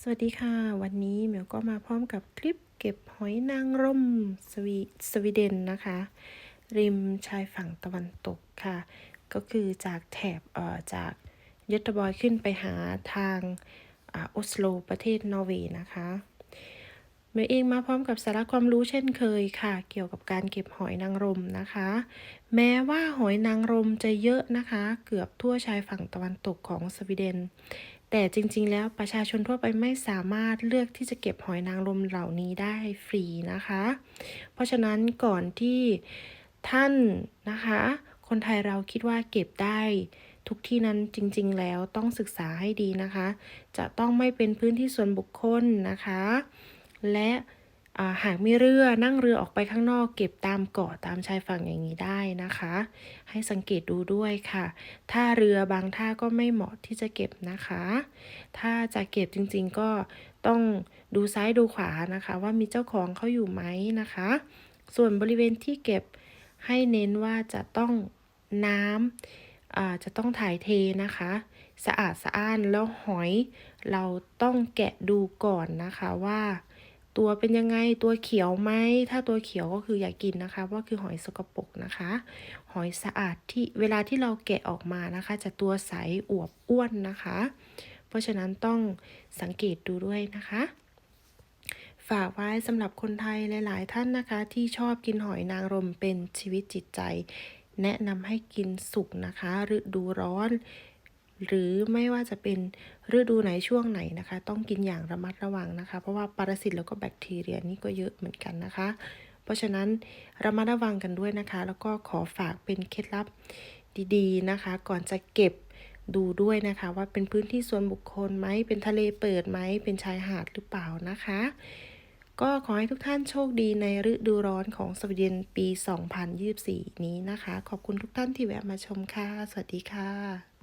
สวัสดีค่ะ วันนี้เหมียวก็มาพร้อมกับคลิปเก็บหอยนางรมสวีสวีเดนนะคะ ริมชายฝั่งตะวันตกค่ะ ก็คือจากแถบเอ่อจากยอตบอยขึ้นไปหาทางอาอสโลประเทศนอร์เวย์นะคะเมย์เองมาพร้อมกับสาระความรู้เช่นเคยค่ะ เกี่ยวกับการเก็บหอยนางรมนะคะ แม้ว่าหอยนางรมจะเยอะนะคะ เกือบทั่วชายฝั่งตะวันตกของสวีเดน แต่จริงๆ แล้วประชาชนทั่วไปไม่สามารถเลือกที่จะเก็บหอยนางรมเหล่านี้ได้ฟรีนะคะ เพราะฉะนั้นก่อนที่ท่านนะคะ คนไทยเราคิดว่าเก็บได้ทุกที่นั้นจริงๆ แล้วต้องศึกษาให้ดีนะคะ จะต้องไม่เป็นพื้นที่ส่วนบุคคลนะคะ และ หากมีเรือนั่งเรือออกไปข้างนอกเก็บตามเกาะตามชายฝั่งอย่างนี้ได้นะคะ ให้สังเกตดูด้วยค่ะท่าเรือบางท่าก็ไม่เหมาะที่จะเก็บนะคะ ถ้าจะเก็บจริงๆก็ต้องดูซ้ายดูขวานะคะ ว่ามีเจ้าของเขาอยู่ไหมนะคะ ส่วนบริเวณที่เก็บให้เน้นว่าจะต้องน้ำจะต้องถ่ายเทนะคะสะอาดสะอ้านแล้วหอยเราต้องแกะดูก่อนนะคะว่า ตัวเป็นยังไงตัวเขียวไหมถ้าตัวเขียวก็คืออย่ากินนะคะว่าคือหอยสกปรกนะคะ หอยสะอาดที่เวลาที่เราแกะออกมานะคะ จะตัวใสอวบอ้วนนะคะ เพราะฉะนั้นต้องสังเกตดูด้วยนะคะ ฝากไว้สำหรับคนไทยหลาย ๆ ท่านนะคะ ที่ชอบกินหอยนางรมเป็นชีวิตจิตใจ แนะนำให้กินสุกนะคะฤดูร้อน หรือไม่ว่าจะเป็นฤดูไหนช่วงไหนนะคะ ต้องกินอย่างระมัดระวังนะคะ เพราะว่าปรสิตแล้วก็แบคทีเรียนี่ก็เยอะเหมือนกันนะคะ เพราะฉะนั้นระมัดระวังกันด้วยนะคะ แล้วก็ขอฝากเป็นเคล็ดลับดีๆนะคะ ก่อนจะเก็บดูด้วยนะคะว่าเป็นพื้นที่ส่วนบุคคลไหมเป็นทะเลเปิดไหมเป็นชายหาดหรือเปล่านะคะ ก็ขอให้ทุกท่านโชคดีในฤดูร้อนของสวีเดนปี 2024 นี้นะคะ ขอบคุณทุกท่านที่แวะมาชมค่ะ สวัสดีค่ะ